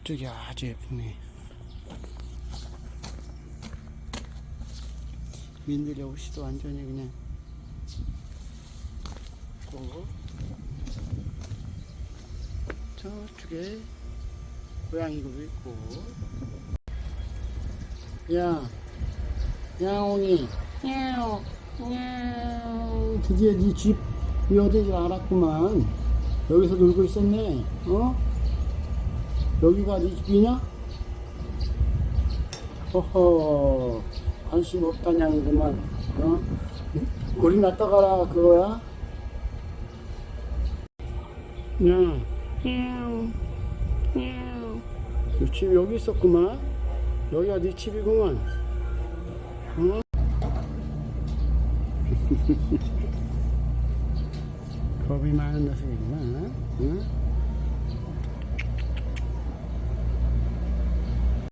이쪽이 아주 예쁘네. 민들레 옷이도 완전히 그냥 있고. 저쪽에 고양이도 있고. 야 야옹이. 야옹 야옹. 드디어 네 집이 어딘지 알았구만. 여기서 놀고 있었네. 어? 여기가 네 집이냐? 허허 관심 없다냥이구만 어? 우리 놨다가라 그거야? 야 야옹 야옹 너집 여기 있었구만 여기가 네 집이구만 어? 겁이 많은 녀석이구만 응?